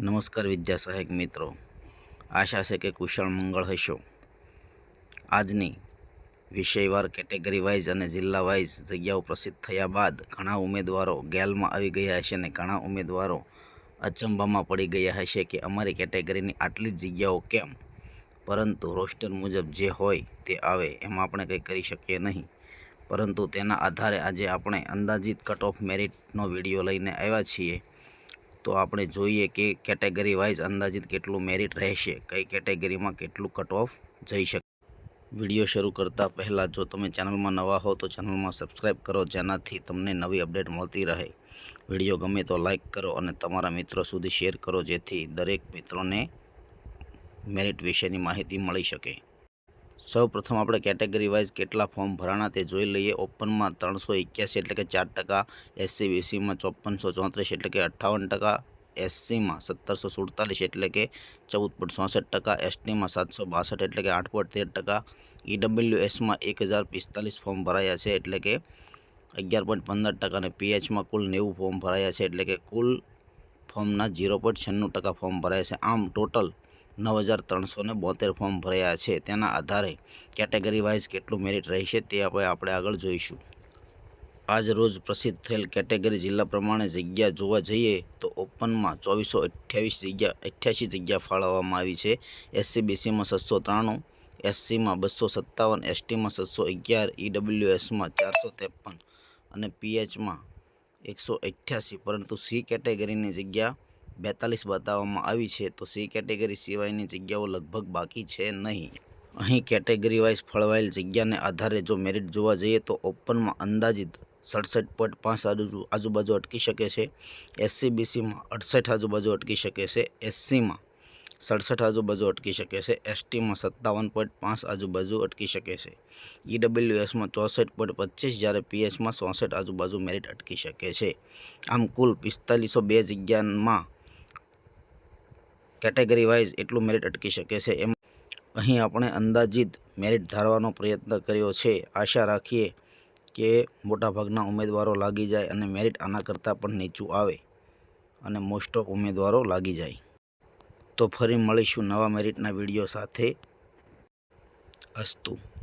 નમસ્કાર વિદ્યા સહાયક મિત્રો. આશા છે કે કુશળ મંગળ હશો. આજની વિષયવાર કેટેગરી વાઇઝ અને જિલ્લા વાઇઝ જગ્યાઓ પ્રસિદ્ધ થયા બાદ ઘણા ઉમેદવારો ગેલમાં આવી ગયા હશે અને ઘણા ઉમેદવારો અચંબામાં પડી ગયા હશે કે અમારી કેટેગરીની આટલી જ જગ્યાઓ કેમ? પરંતુ રોસ્ટર મુજબ જે હોય તે આવે એમાં આપણે કંઈ કરી શકીએ નહીં. પરંતુ તેના આધારે આજે આપણે અંદાજિત કટ ઓફ મેરિટનો વીડિયો લઈને આવ્યા છીએ. તો આપણે જોઈએ કે કેટેગરી વાઇઝ અંદાજિત કેટલું મેરિટ રહેશે, કઈ કેટેગરીમાં કેટલું કટ ઓફ જઈ શકે. વીડિયો શરૂ કરતાં પહેલાં જો તમે ચેનલમાં નવા હો તો ચેનલમાં સબસ્ક્રાઈબ કરો, જેનાથી તમને નવી અપડેટ મળતી રહે. વીડિયો ગમે તો લાઇક કરો અને તમારા મિત્રો સુધી શેર કરો, જેથી દરેક મિત્રોને મેરિટ વિશેની માહિતી મળી શકે. સૌ પ્રથમ આપણે કેટેગરી વાઇઝ કેટલા ફોર્મ ભરાણા તે જોઈ લઈએ. ઓપનમાં ત્રણસો એક્યાસી એટલે કે ચાર ટકા એસસી બીસીમાં ચોપનસો ચોત્રીસ એટલે કે અઠ્ઠાવન ટકા, એસસીમાં સત્તરસો સુડતાલીસ એટલે કે ચૌદ પોઈન્ટ ચોસઠ ટકા, એસટીમાં સાતસો બાસઠ એટલે કે આઠ પોઈન્ટ તેર ટકા, ઈડબ્લ્યુએસમાં એક હજાર પિસ્તાલીસ ફોર્મ ભરાયા છે એટલે કે અગિયાર પોઈન્ટ પંદર ટકા અને પીએચમાં કુલ નેવું ફોર્મ ભરાયા છે એટલે કે કુલ ફોર્મના ઝીરો પોઈન્ટ છન્નું ટકા ફોર્મ ભરાયા છે. આમ ટોટલ નવ હજાર ત્રણસો બોતેર ફોર્મ ભરાયા છે. તેના આધારે કેટેગરી વાઇઝ કેટલું મેરિટ રહેશે તે આપણે આપણે આગળ જોઈશું. આજ રોજ પ્રસિદ્ધ થયેલ કેટેગરી જિલ્લા પ્રમાણે જગ્યા જોવા જઈએ તો ઓપનમાં ચોવીસો અઠ્યાવીસ જગ્યા, અઠ્યાસી જગ્યા ફાળવવામાં આવી છે. એસસી બીસીમાં છસો ત્રાણું એસસીમાં બસો સત્તાવન એસટીમાં છસો અગિયાર ઈડબ્લ્યુએસમાં ચારસો ત્રેપન અને પીએચમાં એકસો અઠ્યાસી. પરંતુ સી કેટેગરીની જગ્યા બેતાલીસ બતાવવામાં આવી છે, તો સી કેટેગરી સિવાયની જગ્યાઓ લગભગ બાકી છે નહીં. અહીં કેટેગરી વાઇઝ ફળવાયેલ જગ્યાને આધારે જો મેરિટ જોવા જઈએ તો ઓપનમાં અંદાજિત સડસઠ પોઈન્ટ પાંચ આજુ, આજુબાજુ અટકી શકે છે. એસસી બીસીમાં અડસઠ આજુબાજુ અટકી શકે છે. એસસીમાં સડસઠ આજુબાજુ અટકી શકે છે. એસટીમાં સત્તાવન પોઈન્ટ પાંચ આજુબાજુ અટકી શકે છે. ઈડબ્લ્યુએસમાં ચોસઠ પોઈન્ટ પચીસ, જ્યારે પીએચમાં ચોસઠ આજુબાજુ મેરિટ અટકી શકે છે. આમ કુલ પિસ્તાલીસો બે જગ્યામાં કેટેગરી વાઇઝ એટલું મેરિટ અટકી શકે છે એમ અહીં આપણે અંદાજિત મેરિટ ધારવાનો પ્રયત્ન કર્યો છે. આશા રાખીએ કે મોટાભાગના ઉમેદવારો લાગી જાય અને મેરિટ આના કરતાં પણ નીચું આવે અને મોસ્ટ ઓફ ઉમેદવારો લાગી જાય. તો ફરી મળીશું નવા મેરિટના વીડિયો સાથે. અસ્તુ.